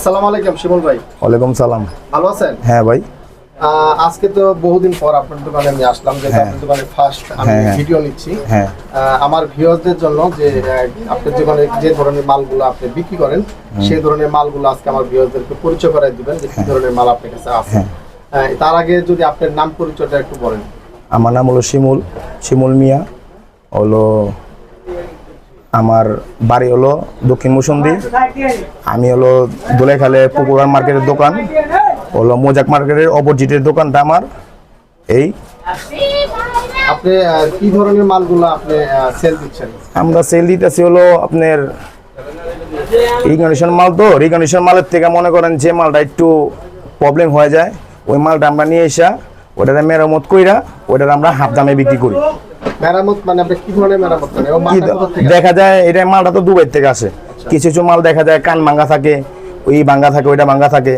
আসসালামু আলাইকুম শিমুল ভাই। ওয়ালাইকুম সালাম। ভালো আছেন? হ্যাঁ ভাই। আজকে তো বহুদিন পর আপনার দোকানে আমি আসলাম যে হ্যাঁ। আপনার দোকানে ফার্স্ট আমি হ্যাঁ, হ্যাঁ। ভিডিও নিচ্ছি। হ্যাঁ। আহ, আমার ভিউয়ারদের জন্য যে আপনার দোকানে যে ধরনের মালগুলো আপনি বিক্রি করেন সেই ধরনের মালগুলো আজকে আমার ভিউয়ারদেরকে পরিচয় করাই দিবেন যে কি ধরনের মাল আপনার কাছে আছে। হ্যাঁ। তার আগে যদি আপনার নাম পরিচয়টা একটু বলেন। আমার নাম হলো শিমুল শিমুল মিয়া। হলো আমার বাড়ি হলো দক্ষিণ মুসন্দি আমি হলো দোলেখালে পুকুরার মার্কেটের দোকান। হলো মোজাক মার্কেটের অপোজিটের দোকানটা আমার। এই। আপনি কি ধরনের মালগুলো আপনি সেল দিচ্ছেন? আমরা সেল দিতেছি হলো আপনার রিকন্ডিশন মাল তো। রিকন্ডিশন মালের থেকে মনে করেন যে মালটা একটু প্রবলেম হয়ে যায় ওই মালটা আমরা নিয়ে এসা ওটাতে মেরামত কইরা ওটাতে আমরা হাফ দামে বিক্রি করি। মেরামত মানে আপনি কি ধরনের মেরামত করেন? দেখা যায় এটা মালটা তো দুবাই থেকে আসে। কিছু কিছু মাল দেখা যায় কান ভাঙ্গা থাকে ওই ভাঙ্গা থাকে ওইটা ভাঙ্গা থাকে।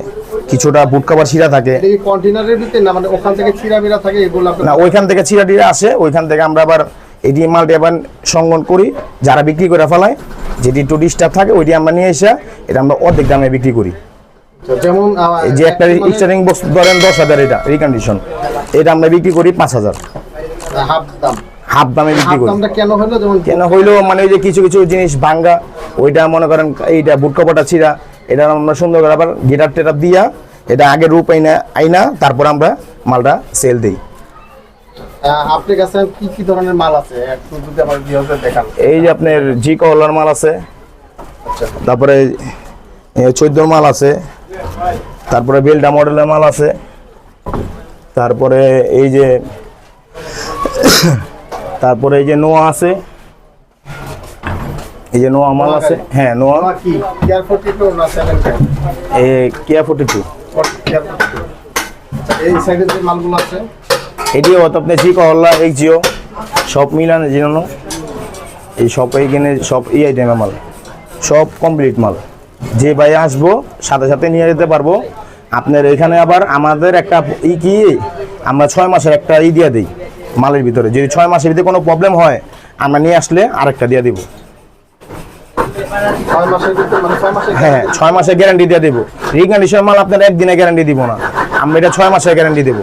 কিছুটা বুট কাবার ছিঁড়া থাকে। কন্টেনারের ভিতরে? না মানে ওখান থেকে ছিঁড়া বিরা থাকে এগুলো না ওইখান থেকে ছিঁড়া টিরা আসে ওইখান থেকে আমরা আবার এটি মালটি আবার সংগ্রহ করি। যারা বিক্রি করে ফেলায় যেটি একটু ডিস্টার্ব থাকে ওইটি আমরা নিয়ে এসে এটা আমরা অর্ধেক দামে বিক্রি করি। যেমন এই যে একটা মানে স্টারিং বক্স ধরেন দশ হাজার এটা রিকন্ডিশন এটা আমরা বিক্রি করি পাঁচ হাজার। হাফ দাম। হাফ দামে বিক্রি করি। কেন হলো? যেমন কেন হইল মানে ওই যে কিছু কিছু জিনিস ভাঙ্গা ওইটা মনে করেন এইটা বুট কাপড়টা ছিঁড়া এটা আমরা সুন্দর করে আবার গেটার টেটার দিয়া এটা আগে রূপ আইনা আইনা তারপর আমরা মালটা সেল দিই। আপনার কাছে কি কি ধরনের মাল আছে? একটু যদি আমার ভিউয়ারদের দেখান। এই যে আপনার জি কলার মাল আছে আচ্ছা। তারপরে চৈদ্দর মাল আছে তারপরে বেলডা মডেলের মাল আছে তারপরে এই যে তারপরে এই যে নোয়া আছে। এই যে নোয়া মাল আছে। হ্যাঁ নোয়া। কেয়া ফোর্টি টু এটিও আপনি জি কহল্লা এই জিও সব মিলানো জন্য এই সব এইখানে সব এই আইটেমের মাল। সব কমপ্লিট মাল। যে ভাই আসব সাথে সাথে নিয়ে যেতে পারব। আপনার এখানে আবার আমাদের একটা ই কি? আমরা ছয় মাসের একটা ই দিয়ে দিই। মালের ভিতরে। যদি ছয় মাসের ভিতরে কোনো প্রবলেম হয় আমরা নিয়ে আসলে আরেকটা দিয়ে দিব। মানে হ্যাঁ ছয় মাসের গ্যারান্টি দিয়ে দেবো। রিকন্ডিশন মাল আপনার একদিনে গ্যারান্টি দিব না। আমরা এটা ছয় মাসের গ্যারান্টি দেবো।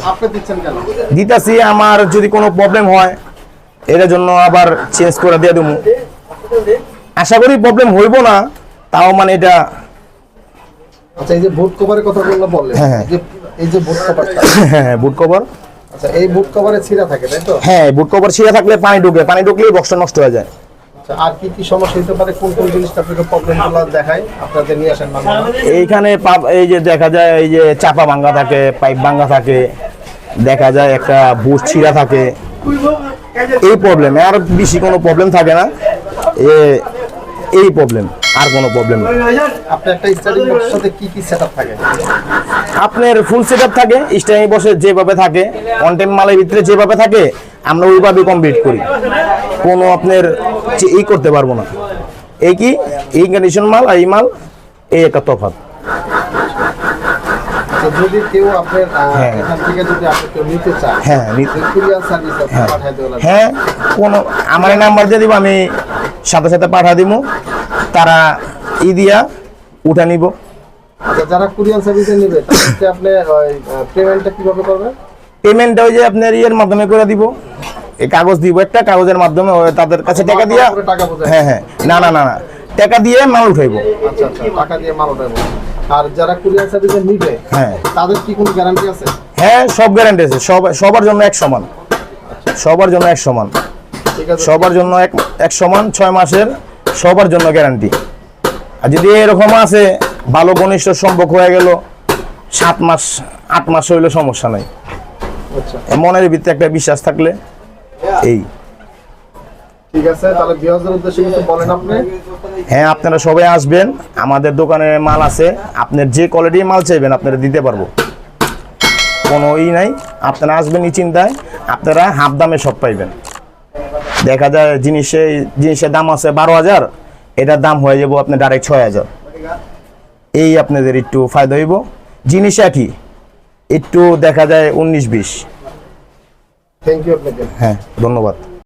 দিতাছি আমার যদি কোনো প্রবলেম হয় এটার জন্য আবার চেঞ্জ করে দিয়ে দেবো। আশা করি প্রবলেম হইব না তাও মানে এটা আচ্ছা এই যে বুট কভারের কথা বললে বললেন হ্যাঁ, হ্যাঁ। এই যে বুট কভারটা হ্যাঁ বুট কভার আচ্ছা এই বুট কভারে ছিঁড়া থাকে তাই তো? হ্যাঁ বুট কভার ছিঁড়ে থাকলে পানি ঢুকে পানি ঢুকলেই বক্সটা নষ্ট হয়ে যায়। আচ্ছা আর কি কি সমস্যা হতে পারে? কোন কোন জিনিসটা আপনাকে প্রবলেমগুলো দেখায়? আপনাদের নিয়ে আসেন এইখানে পাপ এই যে দেখা যায় এই যে চাপা ভাঙ্গা থাকে পাইপ ভাঙ্গা থাকে দেখা যায় একটা বুট ছিঁড়া থাকে। এই প্রবলেম আর বেশি কোনো প্রবলেম থাকে না। এ এই প্রবলেম আর কোনো প্রবলেম নেই আপনার একটা স্টাডি বক্সের সাথে কি কি সেটআপ থাকে? আপনার ফুল সেট থাকে স্টাইল বসে যেভাবে থাকে অন টাইম মালের ভিতরে যেভাবে থাকে আমরা ওইভাবে কমপ্লিট করি। কোনো আপনার যে- এই করতে পারব না। এই কি? এই কন্ডিশন মাল আর এই মাল এই একটা তফাৎ। তো যদি কেউ আপনার হ্যাঁ। এখান থেকে যদি আপনি কেউ নিতে হ্যাঁ, কুরিয়ার সার্ভিস হ্যাঁ। লাগবে। হ্যাঁ কোনো আমার নাম্বার দিয়ে দিব আমি সাথে সাথে পাঠা দিব তারা ই দিয়া উঠা নিব। আচ্ছা যারা কুরিয়ার সার্ভিসে নেবে আপনি পেমেন্টটা কীভাবে করবেন? পেমেন্টটা ওই যে আপনার ইয়ের মাধ্যমে করে দিব। এই কাগজ দিব একটা কাগজের মাধ্যমে তাদের কাছে টাকা দিয়া হ্যাঁ হ্যাঁ। না না না না। টাকা দিয়ে মাল উঠাইবো। আচ্ছা আচ্ছা টাকা দিয়ে মাল ওঠাবো আর যারা কুরিয়ার সার্ভিসে নিবে হ্যাঁ। তাদের কি কোনো গ্যারান্টি আছে? হ্যাঁ সব গ্যারান্টি আছে। সব সবার জন্য এক সমান। সবার জন্য এক সমান। ঠিক আছে। সবার জন্য এক এক সমান ছয় মাসের সবার জন্য গ্যারান্টি আর যদি এরকম আছে ভালো ঘনিষ্ঠ সম্পর্ক হয়ে গেল সাত মাস আট মাস হইলে সমস্যা নাই। আচ্ছা। মনের ভিতরে একটা বিশ্বাস থাকলে এই। ঠিক আছে তাহলে বিহাজের উদ্দেশ্যে কিছু বলেন আপনি? হ্যাঁ আপনারা সবাই আসবেন। আমাদের দোকানে মাল আছে। আপনার যে কোয়ালিটির মাল চাইবেন আপনারা দিতে পারব। কোনো ই নাই। আপনারা আসবেন এই চিন্তায়। আপনারা হাফ দামে সব পাইবেন। দেখা যায় জিনিসে জিনিসের দাম আছে বারো হাজার এটার দাম হয়ে যাব আপনার ডাইরেক্ট ছয় হাজার। এই আপনাদের একটু ফায়দা হইব। জিনিস একই একটু দেখা যায় উনিশ বিশ। থ্যাংক ইউ আপনাকে। হ্যাঁ ধন্যবাদ।